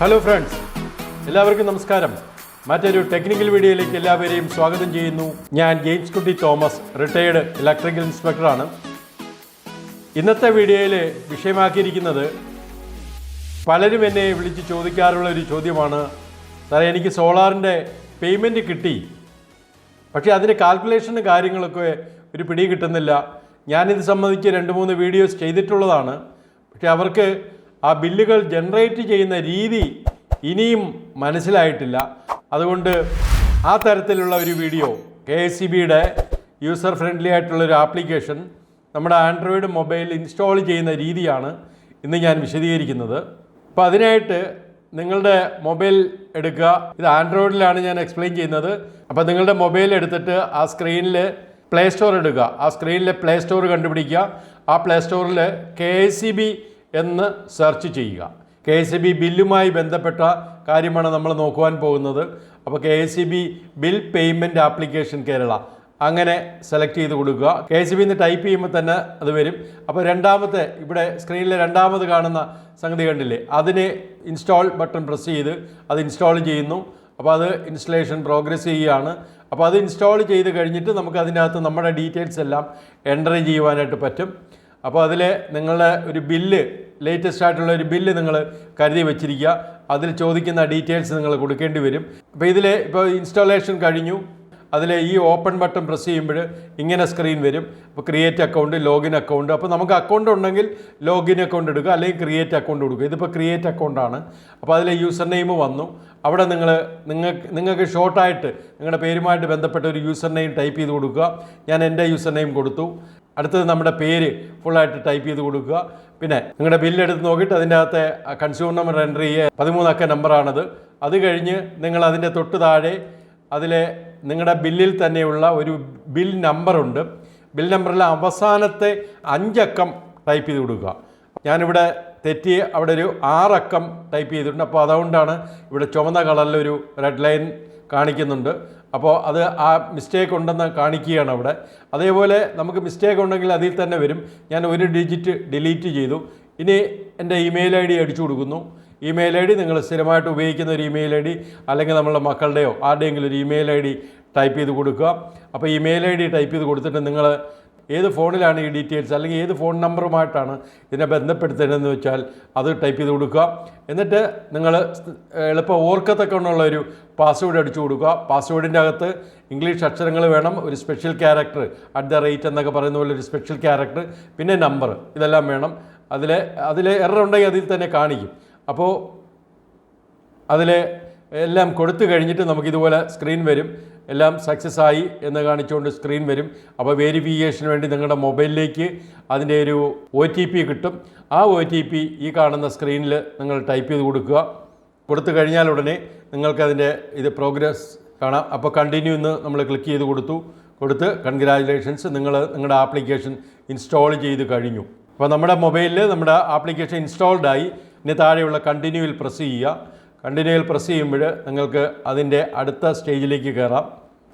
Hello friends എല്ലാവർക്കും നമസ്കാരം. മറ്റൊരു ടെക്നിക്കൽ വീഡിയോയിലേക്ക് എല്ലാവരെയും സ്വാഗതം ചെയ്യുന്നു. ഞാൻ ജെയിംസ് കുട്ടി തോമസ് റിട്ടയേർഡ് ഇലക്ട്രിക്കൽ ഇൻസ്പെക്ടറാണ് ഇന്നത്തെ വീഡിയോയിൽ വിഷയമാക്കിയിരിക്കുന്നത് പലരും എന്നെ വിളിച്ച് ചോദിക്കാറുള്ള ഒരു ചോദ്യമാണ്. സാറേ എനിക്ക് സോളാറിന്റെ പേയ്മെന്റ് കിട്ടി. പക്ഷേ അതിന്റെ കാൽക്കുലേഷന് കാര്യങ്ങളൊക്കെ ഒരു പിടി കിട്ടുന്നില്ല. ഞാനിത് സംബന്ധിച്ച് രണ്ട് മൂന്ന് വീഡിയോസ് ചെയ്തിട്ടുള്ളതാണ്. പക്ഷേ അവർക്ക് ആ ബില്ലുകൾ ജനറേറ്റ് ചെയ്യുന്ന രീതി ഇനിയും മനസ്സിലായിട്ടില്ല. അതുകൊണ്ട് ആ തരത്തിലുള്ള ഒരു വീഡിയോ കെ എസ് സി ബിയുടെ യൂസർ ഫ്രണ്ട്ലി ആയിട്ടുള്ള ഒരു ആപ്ലിക്കേഷൻ നമ്മുടെ ആൻഡ്രോയിഡ് മൊബൈൽ ഇൻസ്റ്റാൾ ചെയ്യുന്ന രീതിയാണ് ഇന്ന് ഞാൻ വിശദീകരിക്കുന്നത്. അപ്പോൾ അതിനായിട്ട് നിങ്ങളുടെ മൊബൈൽ എടുക്കുക. ഇത് ആൻഡ്രോയിഡിലാണ് ഞാൻ എക്സ്പ്ലെയിൻ ചെയ്യുന്നത്. അപ്പോൾ നിങ്ങളുടെ മൊബൈൽ എടുത്തിട്ട് ആ സ്ക്രീനിൽ പ്ലേ സ്റ്റോർ എടുക്കുക ആ സ്ക്രീനിലെ പ്ലേ സ്റ്റോർ കണ്ടുപിടിക്കുക. ആ പ്ലേ സ്റ്റോറിൽ കെ എസ് സി ബി എന്ന് സെർച്ച് ചെയ്യുക. കെ എസ് ബി ബില്ലുമായി ബന്ധപ്പെട്ട കാര്യമാണ് നമ്മൾ നോക്കുവാൻ പോകുന്നത്. അപ്പോൾ K S B bill payment application Kerala. അങ്ങനെ സെലക്ട് ചെയ്ത് കൊടുക്കുക. കെ എസ് ബി എന്ന് ടൈപ്പ് ചെയ്യുമ്പോൾ തന്നെ അത് വരും. അപ്പോൾ രണ്ടാമത്തെ ഇവിടെ സ്ക്രീനിലെ രണ്ടാമത് കാണുന്ന സംഗതി കണ്ടില്ലേ? അതിന് ഇൻസ്റ്റാൾ ബട്ടൺ പ്രസ് ചെയ്ത് അത് ഇൻസ്റ്റാൾ ചെയ്യുന്നു. അപ്പോൾ അത് ഇൻസ്റ്റലേഷൻ പ്രോഗ്രസ് ചെയ്യുകയാണ്. അപ്പോൾ അത് ഇൻസ്റ്റാൾ ചെയ്ത് കഴിഞ്ഞിട്ട് നമുക്ക് അതിനകത്ത് നമ്മുടെ ഡീറ്റെയിൽസ് എല്ലാം എന്റർ ചെയ്യുവാനായിട്ട് പറ്റും. അപ്പോൾ അതിൽ നിങ്ങളുടെ ഒരു ബില്ല് ലേറ്റസ്റ്റ് ആയിട്ടുള്ള ഒരു ബില്ല് നിങ്ങൾ കരുതി വെച്ചിരിക്കുക. അതിൽ ചോദിക്കുന്ന ഡീറ്റെയിൽസ് നിങ്ങൾ കൊടുക്കേണ്ടി വരും. അപ്പോൾ ഇതിൽ ഇപ്പോൾ ഇൻസ്റ്റാളേഷൻ കഴിഞ്ഞു. അതിൽ ഈ ഓപ്പൺ ബട്ടൺ പ്രസ് ചെയ്യുമ്പോൾ ഇങ്ങനെ സ്ക്രീൻ വരും. അപ്പോൾ ക്രിയേറ്റ് അക്കൗണ്ട് ലോഗിൻ അക്കൗണ്ട് അപ്പോൾ നമുക്ക് അക്കൗണ്ട് ഉണ്ടെങ്കിൽ ലോഗിൻ അക്കൗണ്ട് എടുക്കുക അല്ലെങ്കിൽ ക്രിയേറ്റ് അക്കൗണ്ട് കൊടുക്കുക. ഇതിപ്പോൾ ക്രിയേറ്റ് അക്കൗണ്ടാണ് അപ്പോൾ അതിൽ യൂസർ നെയിം വന്നു. അവിടെ നിങ്ങൾ നിങ്ങൾക്ക് നിങ്ങൾക്ക് ഷോർട്ടായിട്ട് നിങ്ങളുടെ പേരുമായിട്ട് ബന്ധപ്പെട്ട ഒരു യൂസർ നെയിം ടൈപ്പ് ചെയ്ത് കൊടുക്കുക. ഞാൻ എന്റെ യൂസർ നെയിം കൊടുത്തു. അടുത്തത് നമ്മുടെ പേര് ഫുള്ളായിട്ട് ടൈപ്പ് ചെയ്ത് കൊടുക്കുക. പിന്നെ നിങ്ങളുടെ ബില്ല് എടുത്ത് നോക്കിയിട്ട് അതിന്റെ അകത്തെ കൺസ്യൂമർ നമ്പർ ചെയ്യുക പതിമൂന്നക്ക നമ്പറാണത് അത് കഴിഞ്ഞ് നിങ്ങൾ അതിന്റെ തൊട്ട് താഴെ അതിലെ നിങ്ങളുടെ ബില്ലിൽ തന്നെയുള്ള ഒരു ബിൽ നമ്പറുണ്ട് ബിൽ നമ്പറിലെ അവസാനത്തെ അഞ്ചക്കം ടൈപ്പ് ചെയ്ത് കൊടുക്കുക. ഞാനിവിടെ തെറ്റി അവിടെ ഒരു ആറക്കം ടൈപ്പ് ചെയ്തിട്ടുണ്ട്. അപ്പോൾ അതുകൊണ്ടാണ് ഇവിടെ ചുവന്ന കളറിലൊരു റെഡ് ലൈൻ കാണിക്കുന്നുണ്ട്. അപ്പോൾ അത് ആ മിസ്റ്റേക്ക് ഉണ്ടെന്ന് കാണിക്കുകയാണ് അവിടെ. അതേപോലെ നമുക്ക് മിസ്റ്റേക്ക് ഉണ്ടെങ്കിൽ അതിൽ തന്നെ വരും. ഞാൻ ഒരു ഡിജിറ്റ് ഡിലീറ്റ് ചെയ്തു. ഇനി എന്റെ ഇമെയിൽ ഐ ഡി അടിച്ചു കൊടുക്കുന്നു. ഇമെയിൽ ഐ ഡി നിങ്ങൾ സ്ഥിരമായിട്ട് ഉപയോഗിക്കുന്ന ഒരു ഇമെയിൽ ഐ ഡി അല്ലെങ്കിൽ നമ്മളുടെ മക്കളുടെയോ ആരുടെയെങ്കിലും ഒരു ഇമെയിൽ ഐ ഡി ടൈപ്പ് ചെയ്ത് കൊടുക്കുക. അപ്പോൾ ഇമെയിൽ ഐ ഡി ടൈപ്പ് ചെയ്ത് കൊടുത്തിട്ട് നിങ്ങൾ ഏത് ഫോണിലാണ് ഈ ഡീറ്റെയിൽസ് അല്ലെങ്കിൽ ഏത് ഫോൺ നമ്പറുമായിട്ടാണ് ഇതിനെ ബന്ധപ്പെടുത്തേണ്ടതെന്ന് വെച്ചാൽ അത് ടൈപ്പ് ചെയ്ത് കൊടുക്കുക. എന്നിട്ട് നിങ്ങൾ എളുപ്പം ഓർക്കത്തക്കൊണ്ടുള്ള ഒരു പാസ്വേഡ് അടിച്ചു കൊടുക്കുക. പാസ്വേഡിന്റെ അകത്ത് ഇംഗ്ലീഷ് അക്ഷരങ്ങൾ വേണം ഒരു special character at the rate എന്നൊക്കെ പറയുന്ന പോലെ ഒരു സ്പെഷ്യൽ ക്യാരക്ടർ പിന്നെ നമ്പർ ഇതെല്ലാം വേണം. അതിലെ അതിലെ എറർ ഉണ്ടെങ്കിൽ അതിൽ തന്നെ കാണിക്കും. അപ്പോൾ അതിൽ എല്ലാം കൊടുത്തു കഴിഞ്ഞിട്ട് നമുക്കിതുപോലെ സ്ക്രീൻ വരും. എല്ലാം സക്സസ് ആയി എന്ന് കാണിച്ചുകൊണ്ട് സ്ക്രീൻ വരും. അപ്പോൾ വേരിഫിക്കേഷന് വേണ്ടി നിങ്ങളുടെ മൊബൈലിലേക്ക് അതിന്റെ ഒരു ഒ ടി പി കിട്ടും. ആ ഒ ടി പി ഈ കാണുന്ന സ്ക്രീനിൽ നിങ്ങൾ ടൈപ്പ് ചെയ്ത് കൊടുക്കുക. കൊടുത്തു കഴിഞ്ഞാൽ ഉടനെ നിങ്ങൾക്കതിന്റെ ഇത് പ്രോഗ്രസ് കാണാം. അപ്പോൾ കണ്ടിന്യൂ എന്ന് നമ്മൾ ക്ലിക്ക് ചെയ്ത് കൊടുത്തു. കൊടുത്ത് കൺഗ്രാജുലേഷൻസ് നിങ്ങൾ നിങ്ങളുടെ ആപ്ലിക്കേഷൻ ഇൻസ്റ്റാൾ ചെയ്ത് കഴിഞ്ഞു. അപ്പോൾ നമ്മുടെ മൊബൈലിൽ നമ്മുടെ ആപ്ലിക്കേഷൻ ഇൻസ്റ്റാൾഡായി ഇനി താഴെയുള്ള കണ്ടിന്യൂവിൽ പ്രസ് ചെയ്യുക. കണ്ടിന്യൂവിൽ പ്രസ് ചെയ്യുമ്പോൾ നിങ്ങൾക്ക് അതിന്റെ അടുത്ത സ്റ്റേജിലേക്ക് കയറാം.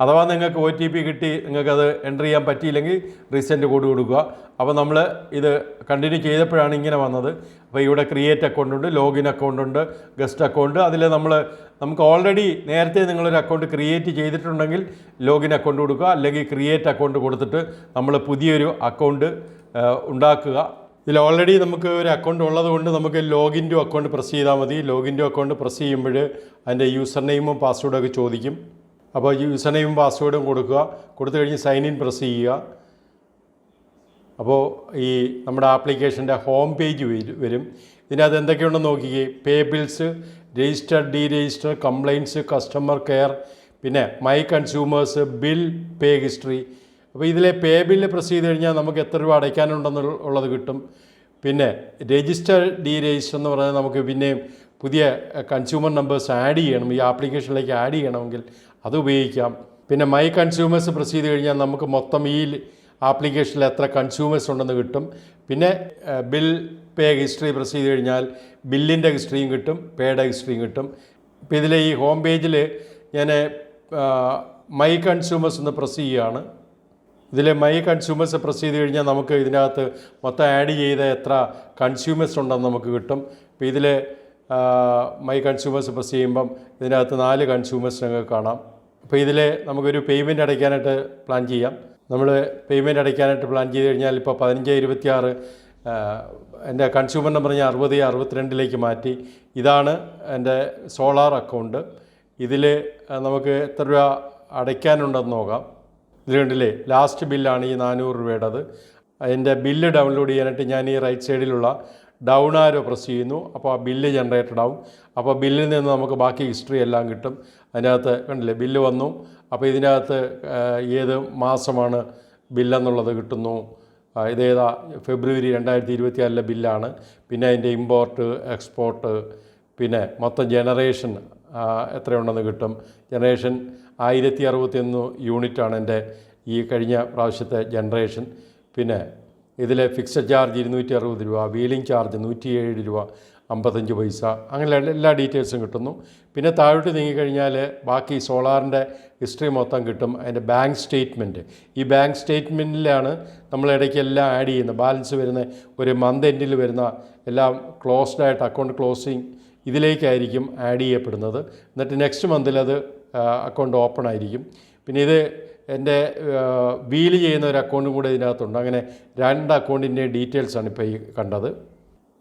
അഥവാ നിങ്ങൾക്ക് ഒ ടി പി കിട്ടി നിങ്ങൾക്കത് എന്റർ ചെയ്യാൻ പറ്റിയില്ലെങ്കിൽ റീസെന്റ് കോഡ് കൊടുക്കുക. അപ്പോൾ നമ്മൾ ഇത് കണ്ടിന്യൂ ചെയ്തപ്പോഴാണ് ഇങ്ങനെ വന്നത്. അപ്പോൾ ഇവിടെ ക്രിയേറ്റ് അക്കൗണ്ട് ഉണ്ട് ലോഗിൻ അക്കൗണ്ട് ഉണ്ട് ഗസ്റ്റ് അക്കൗണ്ട്. അതിൽ നമ്മൾ നമുക്ക് ഓൾറെഡി നേരത്തെ നിങ്ങളൊരു അക്കൗണ്ട് ക്രിയേറ്റ് ചെയ്തിട്ടുണ്ടെങ്കിൽ ലോഗിൻ അക്കൗണ്ട് കൊടുക്കുക. അല്ലെങ്കിൽ ക്രിയേറ്റ് അക്കൗണ്ട് കൊടുത്തിട്ട് നമ്മൾ പുതിയൊരു അക്കൗണ്ട് ഉണ്ടാക്കുക. ഇതിൽ ഓൾറെഡി നമുക്ക് ഒരു അക്കൗണ്ട് ഉള്ളതുകൊണ്ട് നമുക്ക് ലോഗിൻ അക്കൗണ്ട് പ്രസ് ചെയ്താൽ മതി. ലോഗിൻ അക്കൗണ്ട് പ്രസ് ചെയ്യുമ്പോൾ അതിന്റെ യൂസർ നെയിമും പാസ്വേഡും ഒക്കെ ചോദിക്കും. അപ്പോൾ യൂസർ നെയിമും പാസ്വേഡും കൊടുക്കുക. കൊടുത്തു കഴിഞ്ഞ് സൈൻ ഇൻ പ്രസ് ചെയ്യുക. അപ്പോൾ ഈ നമ്മുടെ ആപ്ലിക്കേഷന്റെ ഹോം പേജ് വരും. ഇതിനകത്ത് എന്തൊക്കെയുണ്ടെന്ന് നോക്കിക്കേ? Pay bills register deregister complaints customer care പിന്നെ my consumers bill pay history അപ്പോൾ ഇതിലെ പേ ബില്ല് പ്രസ് ചെയ്ത് കഴിഞ്ഞാൽ നമുക്ക് എത്ര രൂപ അടയ്ക്കാനുണ്ടെന്ന് ഉള്ളത് കിട്ടും. പിന്നെ രജിസ്റ്റർ ഡി രജിസ്റ്റർ എന്ന് പറഞ്ഞാൽ നമുക്ക് പിന്നെയും പുതിയ കൺസ്യൂമർ നമ്പേഴ്സ് ആഡ് ചെയ്യണം. ഈ ആപ്ലിക്കേഷനിലേക്ക് ആഡ് ചെയ്യണമെങ്കിൽ അത് ഉപയോഗിക്കാം. പിന്നെ മൈ കൺസ്യൂമേഴ്സ് പ്രസ് ചെയ്ത് കഴിഞ്ഞാൽ നമുക്ക് മൊത്തം ഈ ആപ്ലിക്കേഷനിൽ എത്ര കൺസ്യൂമേഴ്സ് ഉണ്ടെന്ന് കിട്ടും. പിന്നെ ബിൽ പേ ഹിസ്റ്ററി പ്രസ് ചെയ്ത് കഴിഞ്ഞാൽ ബില്ലിന്റെ ഹിസ്റ്ററിയും കിട്ടും പേയുടെ ഹിസ്റ്ററിയും കിട്ടും. ഇപ്പോൾ ഇതിലെ ഈ ഹോം പേജിൽ ഞാൻ മൈ കൺസ്യൂമേഴ്സ് എന്ന് പ്രസ് ചെയ്യുകയാണ്. ഇതിൽ മൈ കൺസ്യൂമേഴ്സ് പ്രസ് ചെയ്ത് കഴിഞ്ഞാൽ നമുക്ക് ഇതിനകത്ത് മൊത്തം ആഡ് ചെയ്ത എത്ര കൺസ്യൂമേഴ്സ് ഉണ്ടെന്ന് നമുക്ക് കിട്ടും. അപ്പോൾ ഇതിൽ മൈ കൺസ്യൂമേഴ്സ് പ്രസ് ചെയ്യുമ്പം ഇതിനകത്ത് നാല് കൺസ്യൂമേഴ്സ് നമുക്ക് കാണാം. അപ്പോൾ ഇതിൽ നമുക്കൊരു പേയ്മെന്റ് അടയ്ക്കാനായിട്ട് പ്ലാൻ ചെയ്യാം. നമ്മൾ പേയ്മെന്റ് അടയ്ക്കാനായിട്ട് പ്ലാൻ ചെയ്ത് കഴിഞ്ഞാൽ ഇപ്പോൾ പതിനഞ്ച് ഇരുപത്തിയാറ് എന്റെ കൺസ്യൂമർ നമ്പർ ഞാൻ അറുപത് അറുപത്തിരണ്ടിലേക്ക് മാറ്റി. ഇതാണ് എന്റെ സോളാർ അക്കൗണ്ട്. ഇതിൽ നമുക്ക് എത്ര രൂപ അടയ്ക്കാനുണ്ടെന്ന് നോക്കാം. ഇത് കണ്ടില്ലേ? ലാസ്റ്റ് ബില്ലാണ് ഈ നാനൂറ് രൂപയുടേത്. അതിന്റെ ബില്ല് ഡൗൺലോഡ് ചെയ്യാനായിട്ട് ഞാൻ ഈ റൈറ്റ് സൈഡിലുള്ള ഡൗൺ ആരോ പ്രസ് ചെയ്യുന്നു. അപ്പോൾ ആ ബില്ല് ജനറേറ്റഡ് ആവും. അപ്പോൾ ബില്ലിൽ നിന്ന് നമുക്ക് ബാക്കി ഹിസ്റ്ററി എല്ലാം കിട്ടും. അതിനകത്ത് കണ്ടില്ലേ? ബില്ല് വന്നു. അപ്പോൾ ഇതിനകത്ത് ഏത് മാസമാണ് ബില്ലെന്നുള്ളത് കിട്ടുന്നു? ഇതേതാ ഫെബ്രുവരി രണ്ടായിരത്തി ഇരുപത്തിനാലിലെ ബില്ലാണ് പിന്നെ അതിന്റെ ഇമ്പോർട്ട് എക്സ്പോർട്ട് പിന്നെ മൊത്തം ജനറേഷൻ എത്രയുണ്ടെന്ന് കിട്ടും? ജനറേഷൻ ആയിരത്തി അറുപത്തിയൊന്ന് യൂണിറ്റാണ് എന്റെ ഈ കഴിഞ്ഞ പ്രാവശ്യത്തെ ജനറേഷൻ. പിന്നെ ഇതിലെ ഫിക്സഡ് ചാർജ് ഇരുന്നൂറ്റി അറുപത് രൂപ വീലിംഗ് ചാർജ് നൂറ്റിയേഴ് രൂപ അമ്പത്തഞ്ച് പൈസ അങ്ങനെ എല്ലാ ഡീറ്റെയിൽസും കിട്ടുന്നു. പിന്നെ താഴോട്ട് നീങ്ങിക്കഴിഞ്ഞാൽ ബാക്കി സോളാറിന്റെ ഹിസ്റ്ററി മൊത്തം കിട്ടും. അതിന്റെ ബാങ്ക് സ്റ്റേറ്റ്മെന്റ്. ഈ ബാങ്ക് സ്റ്റേറ്റ്മെന്റിലാണ് നമ്മൾ ഇടയ്ക്ക് എല്ലാം ആഡ് ചെയ്യുന്നത്. ബാലൻസ് വരുന്ന ഒരു മന്ത് എൻഡിൽ വരുന്ന എല്ലാം ക്ലോസ്ഡ് ആയിട്ട് അക്കൗണ്ട് ക്ലോസിങ് ഇതിലേക്കായിരിക്കും ആഡ് ചെയ്യപ്പെടുന്നത്. എന്നിട്ട് നെക്സ്റ്റ് മന്തിൽ അത് അക്കൗണ്ട് ഓപ്പൺ ആയിരിക്കും. പിന്നെ ഇത് എന്റെ വീൽ ചെയ്യുന്ന ഒരു അക്കൗണ്ടും കൂടെ ഇതിനകത്തുണ്ട്. അങ്ങനെ രണ്ട് അക്കൗണ്ടിന്റെ ഡീറ്റെയിൽസാണ് ഇപ്പോൾ ഈ കണ്ടത്.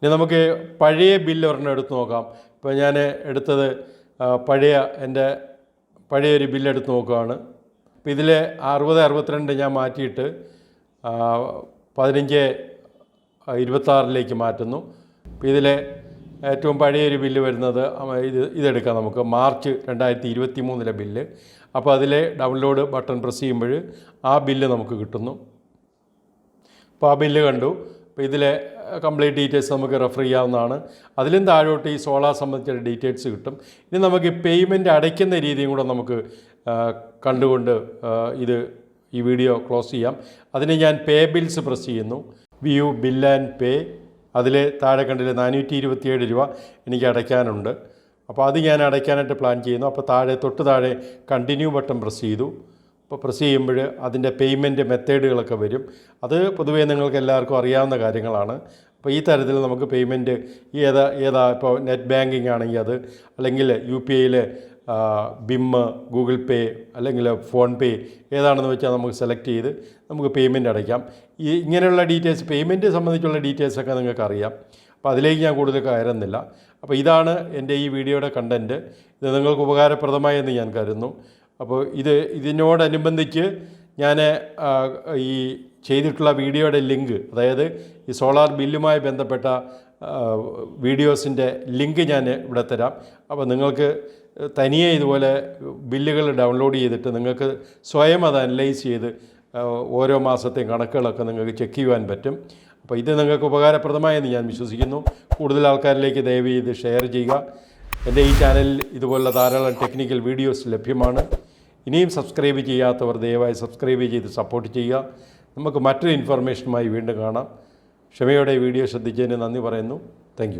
ഇനി നമുക്ക് പഴയ ബില്ല് ഒരെണ്ണം എടുത്ത് നോക്കാം. ഇപ്പോൾ ഞാൻ എടുത്തത് പഴയ എന്റെ പഴയ ഒരു ബില്ല് എടുത്ത് നോക്കുകയാണ്. അപ്പോൾ ഇതിൽ അറുപത് അറുപത്തിരണ്ട് ഞാൻ മാറ്റിയിട്ട് പതിനഞ്ച് ഇരുപത്താറിലേക്ക് മാറ്റുന്നു. അപ്പോൾ ഇതിലെ ഏറ്റവും പഴയൊരു ബില്ല് വരുന്നത് ഇത് ഇതെടുക്കാം നമുക്ക്. മാർച്ച് രണ്ടായിരത്തി ഇരുപത്തി മൂന്നിലെ ബില്ല്. അപ്പോൾ അതിലെ ഡൗൺലോഡ് ബട്ടൺ പ്രസ് ചെയ്യുമ്പോൾ ആ ബില്ല് നമുക്ക് കിട്ടുന്നു. അപ്പോൾ ആ ബില്ല് കണ്ടു. അപ്പോൾ ഇതിലെ കംപ്ലീറ്റ് ഡീറ്റെയിൽസ് നമുക്ക് റെഫർ ചെയ്യാവുന്നതാണ്. അതിലും താഴോട്ട് ഈ സോളാർ സംബന്ധിച്ച ഡീറ്റെയിൽസ് കിട്ടും. ഇനി നമുക്ക് പേയ്മെന്റ് അടയ്ക്കുന്ന രീതിയും കൂടെ നമുക്ക് കണ്ടുകൊണ്ട് ഇത് ഈ വീഡിയോ ക്ലോസ് ചെയ്യാം. അതിന് ഞാൻ പേ ബിൽസ് പ്രസ് ചെയ്യുന്നു. വ്യൂ ബിൽ ആൻഡ് പേ അതിൽ താഴെ കണ്ടില്ലേ നാനൂറ്റി ഇരുപത്തിയേഴ് രൂപ എനിക്ക് അടയ്ക്കാനുണ്ട്. അപ്പോൾ അത് ഞാൻ അടയ്ക്കാനായിട്ട് പ്ലാൻ ചെയ്യുന്നു. അപ്പോൾ താഴെ തൊട്ട് താഴെ കണ്ടിന്യൂ ബട്ടൺ പ്രസ് ചെയ്തു. അപ്പോൾ പ്രസ് ചെയ്യുമ്പോൾ അതിന്റെ പേയ്മെന്റ് മെത്തേഡുകളൊക്കെ വരും. അത് പൊതുവേ നിങ്ങൾക്ക് എല്ലാവർക്കും അറിയാവുന്ന കാര്യങ്ങളാണ്. അപ്പോൾ ഈ തരത്തിൽ നമുക്ക് പേയ്മെന്റ് ഏതാ ഏതാ ഇപ്പോൾ നെറ്റ് ബാങ്കിങ് ആണെങ്കിൽ അത് അല്ലെങ്കിൽ യു പി ഐയിൽ ബിമ്മ് ഗൂഗിൾ പേ അല്ലെങ്കിൽ ഫോൺ പേ ഏതാണെന്ന് വെച്ചാൽ നമുക്ക് സെലക്ട് ചെയ്ത് നമുക്ക് പേയ്മെന്റ് അടയ്ക്കാം. ഈ ഇങ്ങനെയുള്ള ഡീറ്റെയിൽസ് പേയ്മെന്റ് സംബന്ധിച്ചുള്ള ഡീറ്റെയിൽസൊക്കെ നിങ്ങൾക്ക് അറിയാം അപ്പോൾ അതിലേക്ക് ഞാൻ കൂടുതൽ കയറുന്നില്ല. അപ്പോൾ ഇതാണ് എന്റെ ഈ വീഡിയോയുടെ കണ്ടന്റ്. ഇത് നിങ്ങൾക്ക് ഉപകാരപ്രദമായി എന്ന് ഞാൻ കരുതുന്നു. അപ്പോൾ ഇത് ഇതിനോടനുബന്ധിച്ച് ഞാൻ ഈ ചെയ്തിട്ടുള്ള വീഡിയോയുടെ ലിങ്ക് അതായത് ഈ സോളാർ ബില്ലുമായി ബന്ധപ്പെട്ട വീഡിയോസിന്റെ ലിങ്ക് ഞാൻ ഇവിടെ തരാം. അപ്പോൾ നിങ്ങൾക്ക് തനിയെ ഇതുപോലെ ബില്ലുകൾ ഡൗൺലോഡ് ചെയ്തിട്ട് നിങ്ങൾക്ക് സ്വയം അത് അനലൈസ് ചെയ്ത് ഓരോ മാസത്തെയും കണക്കുകളൊക്കെ നിങ്ങൾക്ക് ചെക്ക് ചെയ്യുവാൻ പറ്റും. അപ്പോൾ ഇത് നിങ്ങൾക്ക് ഉപകാരപ്രദമായെന്ന് ഞാൻ വിശ്വസിക്കുന്നു. കൂടുതൽ ആൾക്കാരിലേക്ക് ദയവ് ചെയ്ത് ഷെയർ ചെയ്യുക. എന്റെ ഈ ചാനലിൽ ഇതുപോലുള്ള ധാരാളം ടെക്നിക്കൽ വീഡിയോസ് ലഭ്യമാണ്. ഇനിയും സബ്സ്ക്രൈബ് ചെയ്യാത്തവർ ദയവായി സബ്സ്ക്രൈബ് ചെയ്ത് സപ്പോർട്ട് ചെയ്യുക. നമുക്ക് മറ്റൊരു ഇൻഫർമേഷനുമായി വീണ്ടും കാണാം. ക്ഷമയോടെ വീഡിയോ ശ്രദ്ധിച്ചതിന് നന്ദി പറയുന്നു. താങ്ക്